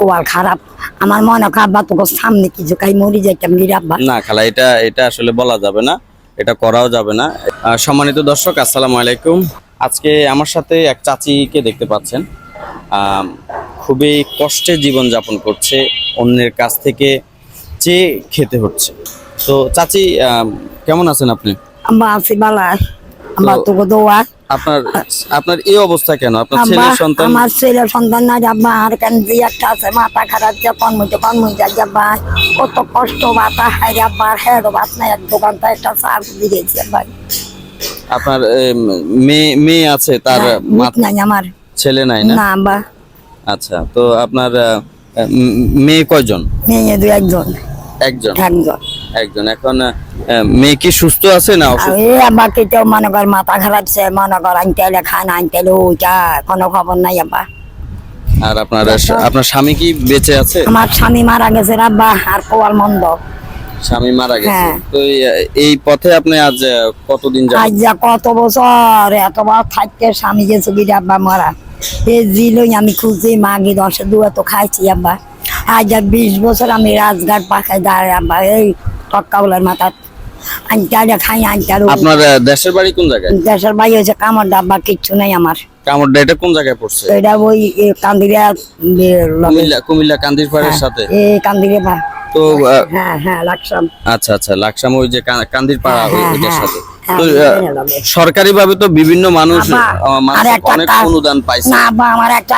কোয়াল খারাপ। আমার মনে আব্বা তোকে সামনে কিছু খাই মরি যাইতাম গিরে আব্বা। না খালা এটা এটা আসলে বলা যাবে না এটা করাও যাবে না। সম্মানিত দর্শক আসসালামু আলাইকুম। আজকে আমার সাথে এক চাচিকে দেখতে পাচ্ছেন। খুবই কষ্টে জীবন যাপন করছে অন্যের কাছ থেকে চেয়ে খেতে হচ্ছে। তো চাচি কেমন আছেন আপনি? আব্বা আছি বালা তো- তোকে দোয়া। আপনার আপনার এই অবস্থা কেন? আপনার ছেলের সন্তান আমার ছেলের সন্তান না আব্বা আর কেন যে একটা আছে? মাথা খারাপ যে কর্মতে কর্মতে যাব্বা কত কষ্ট মাথা হাইরে আব্বা। হেড বাত নাই এক দোকানটা একটা চা দিয়েছি আব্বা। আপনার মেয়ে মেয়ে আছে তার নাই আমার। ছেলে নাই না? না আব্বা। আচ্ছা তো আপনার মেয়ে কয়জন? মেয়ে দু একজন। একজন। একজন। একজন। এখন মেয়ে কি সুস্থ আছে না আব্বা কেটেও মনে কর মাথা খারাপ সে মনে কর আনতে এলে খায় না আনতে এলে ওইটা কোনো খবর নাই আব্বা। আর আপনার আপনার স্বামী কি বেঁচে আছে? আমার স্বামী মারা গেছে আর কোয়াল মন্দ। স্বামী মারা গেছে? হ্যাঁ। তো এই- পথে আপনি আজ কতদিন আজ যাবেন যা কত বছর এতবার থাকতে স্বামী গেছে গিয়ে আব্বা মারা। এই জিলই আমি খুঁজছি মাগি দশে দুয়া তো খাইছি আব্বা। আজ যা বিশ বছর আমি রাজঘাট পাখায় দাঁড়ায় আব্বা এই মাথা আনতে খাই আনতে আপনার দেশের বাড়ি কোন জায়গায়? দেশের বাড়ি হয়েছে কামড় ডাব্বা কিচ্ছু নাই আমার। কামড়টা এটা কোন জায়গায় পড়ছে? এটা ওই কান্দিরা কুমিল্লা কুমিল্লা কান্দির পাড়ের সাথে? এই কান্দিরে বা তো হ্যাঁ হ্যাঁ লাকসাম। আচ্ছা আচ্ছা লাকসাম ওই যে কান্দির পাড়া ওইটার সাথে। তো আহ, লাগে। সরকারি ভাবে তো বিভিন্ন মানুষ অনেক অনুদান পাইছে। না বা আমার একটা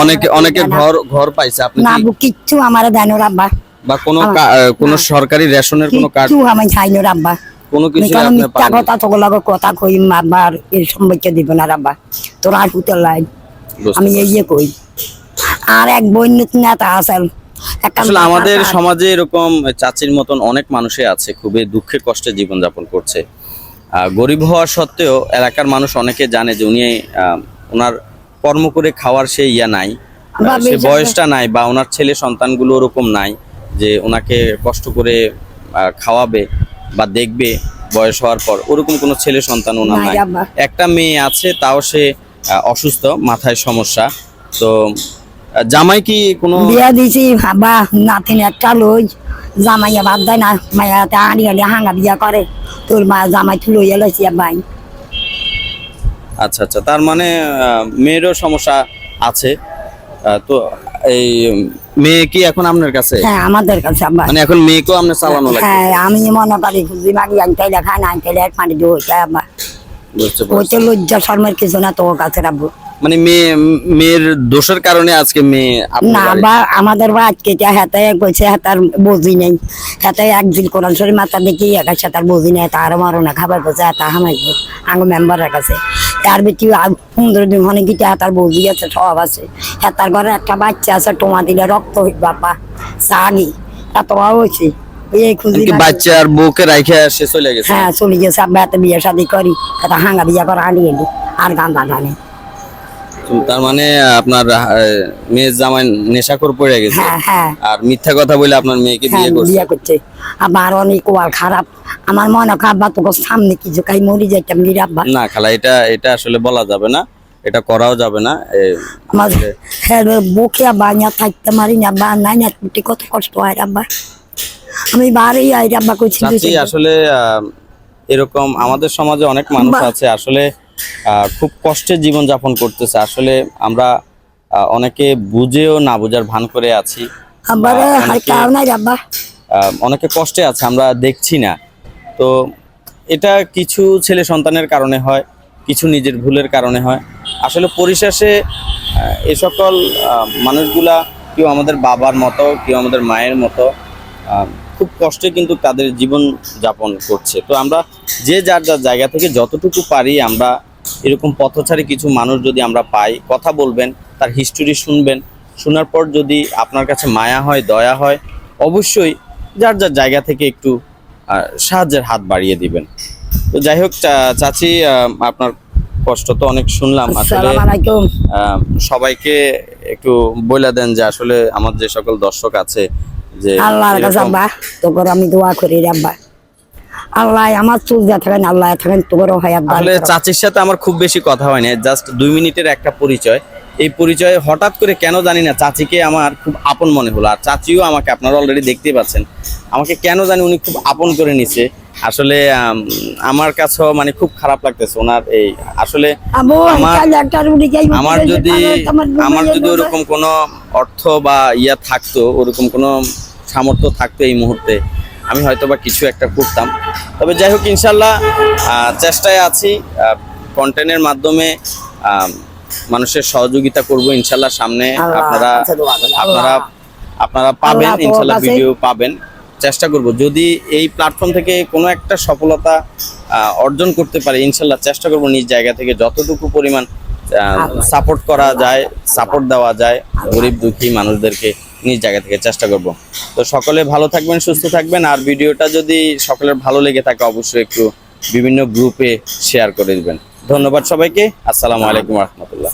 অনেকে অনেকে ঘর ঘর পাইছে আপনি না কিচ্ছু আমার দেন রাব্বা বা কোনো কা- কোনো সরকারি রেশনের কোনো কার্ড কিচ্ছু আমি খাই না রাব্বা। কোনো কিছু আপনি মিথ্যা? কথা লাগে কথা কই এই সম্পর্কে দিব না রাব্বা। তোর আমি এই ইয়ে কই। আর এক বন্যত নেতা আছেন আসলে আমাদের সমাজে এরকম চাচির মতন অনেক মানুষই আছে খুবই দুঃখে কষ্টে জীবনযাপন করছে। গরিব হওয়া সত্ত্বেও এলাকার মানুষ অনেকে জানে যে উনি ওনার কর্ম করে খাওয়ার সে ইয়া নাই। সে বয়সটা নাই বা ওনার ছেলে সন্তানগুলো ওরকম নাই। যে ওনাকে কষ্ট করে খাওয়াবে বা দেখবে বয়স হওয়ার পর ওরকম কোনো ছেলে সন্তান ওনার নাই একটা মেয়ে আছে তাও সে অসুস্থ মাথায় সমস্যা। তো জামাই কি কোনো বিয়া দিছি বা নাতিন একটা লই। জামাইয়া বাদ দেয় না মায়াতে আড়ি আড়ি হাঙ্গা বিয়া করে। তোর মা জামাই তুলো এলাইছি বাই আচ্ছা আচ্ছা তার মানে মেয়েরও সমস্যা আছে। তো এই মেয়ে কি এখন আপনার কাছে? হ্যাঁ আমাদের কাছে আব্বা। মানে এখন মেয়েকেও আপনি চালানো লাগে হ্যাঁ আমি মনে করি খুঁজি মাগি আনতে লেখা না আনতে এক পানি দিয়ে হইতে আব্বা। পারছি। লজ্জা শর্মের কিছু না তোর কাছে রাখব মানে মেয়ে মেয়ের দোষের কারণে আজকে মেয়ে না বা আমাদের বা আজকে হাতে কইছে হাতার বুঝি নেই। হাতে একদিন কোরআন শরীর মাথা দেখি একা সাতার বুঝি নেই তার মারো না খাবার করছে হাতা হামাইছে আঙ্গ মেম্বারের কাছে। তার বেটি পনেরো দিন হনে গিয়ে তার বৌদি আছে সব আছে। তার ঘরে একটা বাচ্চা আছে টোমা দিলে রক্ত হই বাপা। সানি এত হয়েছে? এই বাচ্চা আর বউকে রাইখে সে চলে গেছে। হ্যাঁ চলে গেছে আমরা এত বিয়ে শাদি করি এটা হাঙ্গা বিয়া করে আনি এলি আর গান্দা গানে তো তার মানে আপনার মেয়ের জামাই নেশাখোর পড়ে গেছে। হ্যাঁ হ্যাঁ। আর মিথ্যা কথা বলে আপনার মেয়েকে হ্যাঁ বিয়ে করছে। বিয়ে করছে। অনেক ওয়াল খারাপ। আমার মনে আব্বা তোকে সামনে কিছু খাই মরি যাইতাম আব্বা? না খালা এটা এটা আসলে বলা যাবে না। এটা করাও যাবে না। হ্যাঁ বুকে বানিয়া থাকতে মারি না বা নাই না কত কষ্ট হয় আব্বা। আমি বাড়ি আই আব্বা কইছি আসলে এরকম আমাদের সমাজে অনেক মানুষ আছে। আসলে খুব কষ্টে জীবন যাপন করতেছে। আসলে আমরা অনেকে বুঝেও না বুঝার ভান করে আছি। অনেকে- কষ্টে আছে আমরা দেখছি না। তো এটা কিছু ছেলে সন্তানের কারণে হয় কিছু নিজের ভুলের কারণে হয়। আসলে পরিশেষে এ সকল মানুষগুলা কেউ আমাদের বাবার মতো কেউ আমাদের মায়ের মতো আহ, খুব কষ্টে কিন্তু তাদের জীবন যাপন করছে। তো আমরা যে যার যার জায়গা থেকে যতটুকু পারি আমরা এরকম পথচারী কিছু মানুষ যদি আমরা পাই কথা বলবেন তার হিস্টোরি শুনবেন শোনার পর যদি আপনার কাছে মায়া হয় দয়া হয় অবশ্যই যার যার জায়গা থেকে একটু সাহায্যের হাত বাড়িয়ে দিবেন। তো যাই হোক চাচি আপনার কষ্ট তো অনেক শুনলাম। আসলে আহ, সবাইকে একটু বলে দেন যে আসলে আমার যে সকল দর্শক আছে যে আল্লাহর কাছে আব্বা তোর আমি দোয়া করি আব্বা। আল্লাহ আমার চুল যা থাকেন আল্লাহ থাকেন তোরও হয় আব্বা আসলে চাচির সাথে আমার খুব বেশি কথা হয় না জাস্ট দুই মিনিটের একটা পরিচয়। এই পরিচয়ে হঠাৎ করে কেন জানি না চাচিকে আমার খুব আপন মনে হলো। আর চাচিও আমাকে আপনারা অলরেডি দেখতেই পাচ্ছেন আমাকে কেন জানি উনি খুব আপন করে নিছে। আসলে আমার কাছেও মানে খুব খারাপ লাগতেছে ওনার এই আসলে আমার যদি আমার যদি ওরকম কোনো অর্থ বা ইয়া থাকতো ওরকম কোনো সামর্থ্য থাকতো এই মুহূর্তে আমি হয়তো বা কিছু একটা করতাম। তবে যাই হোক ইনশাল্লাহ চেষ্টায় আছি কন্টেন্টের মাধ্যমে মানুষের সহযোগিতা করব ইনশাল্লাহ সামনে। আপনারা করি, আপনারা আপনারা পাবেন ইনশাল্লাহ ভিডিও পাবেন। চেষ্টা করব যদি এই প্ল্যাটফর্ম থেকে কোনো একটা সফলতা অর্জন করতে পারি ইনশাল্লাহ চেষ্টা করব নিজ জায়গা থেকে যতটুকু পরিমাণ সাপোর্ট করা যায় সাপোর্ট দেওয়া যায় গরিব দুঃখী মানুষদেরকে নিজ জায়গা থেকে চেষ্টা করব। তো সকলে ভালো থাকবেন, সুস্থ থাকবেন। আর ভিডিওটা যদি সকলের ভালো লেগে থাকে, অবশ্যই একটু বিভিন্ন গ্রুপে শেয়ার করে দেবেন। ধন্যবাদ সবাইকে। আসসালামু আলাইকুম রহমতুল্লাহ।